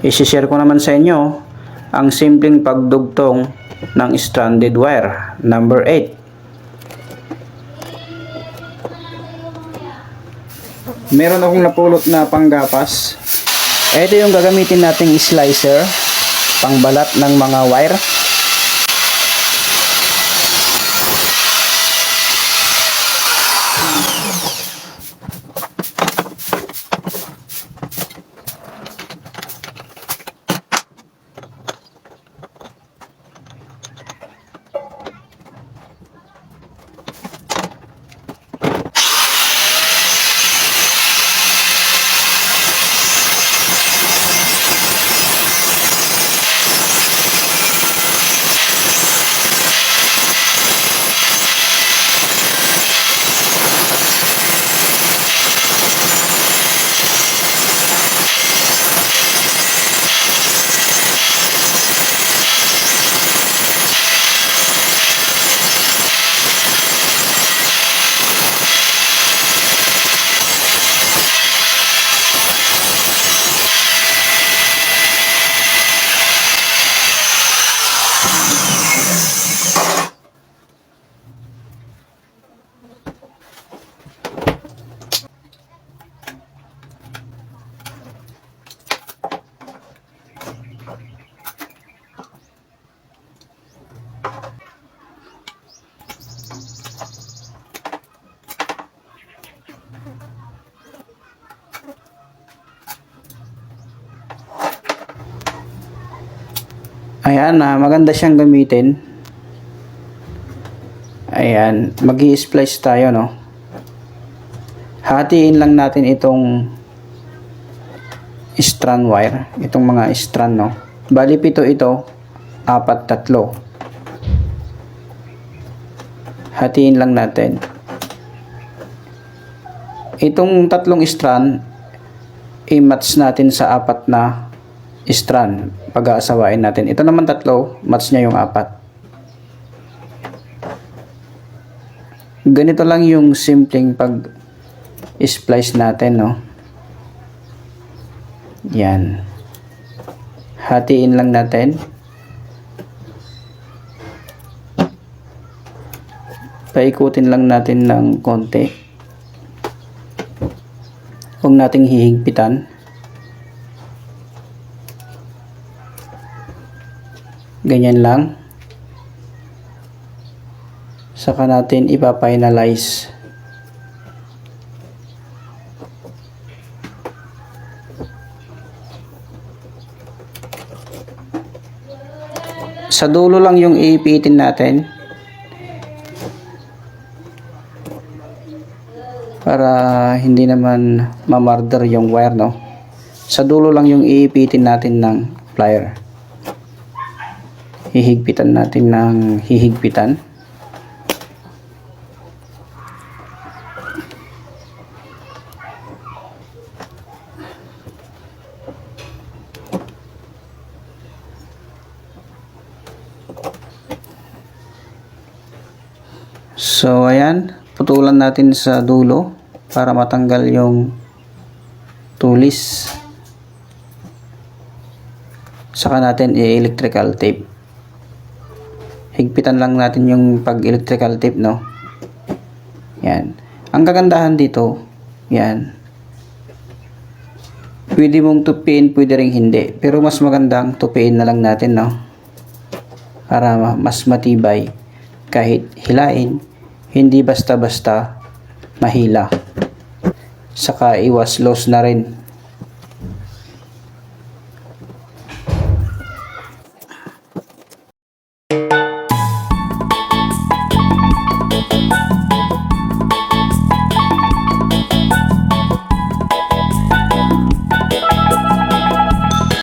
Isishare ko naman sa inyo ang simpleng pagdugtong ng stranded wire. Number 8. Meron akong napulot na panggapas. Ito yung gagamitin nating slicer pangbalat ng mga wire. Ayan, ah, maganda siyang gamitin. Ayan, mag splice tayo, no? Hatiin lang natin itong strand wire. Itong mga strand, no? Bali, pito ito. Apat, tatlo. Hatiin lang natin. Itong tatlong strand, i-match natin sa apat na strand pag-aasawain natin. Ito naman tatlo, match niya yung apat. Ganito lang yung simpleng pag splice natin, no? Yan. Hatiin lang natin. Paikutin lang natin ng konti. Huwag nating hihigpitan. Ganyan lang. Saka natin ipafinalize. Sa dulo lang yung iipitin natin. Para hindi naman mamarder yung wire no? Sa dulo lang yung iipitin natin ng plier hihigpitan natin ng hihigpitan. So ayan. Putulan natin sa dulo para matanggal yung tulis. Saka natin i-electrical tape higpitan lang natin yung pag electrical tape no? Yan. Ang kagandahan dito yan. Pwede mong tupiin pwede rin hindi. Pero mas magandang tupiin na lang natin no? Para ma- mas matibay. Kahit hilain hindi basta basta mahila. Saka iwas loss na rin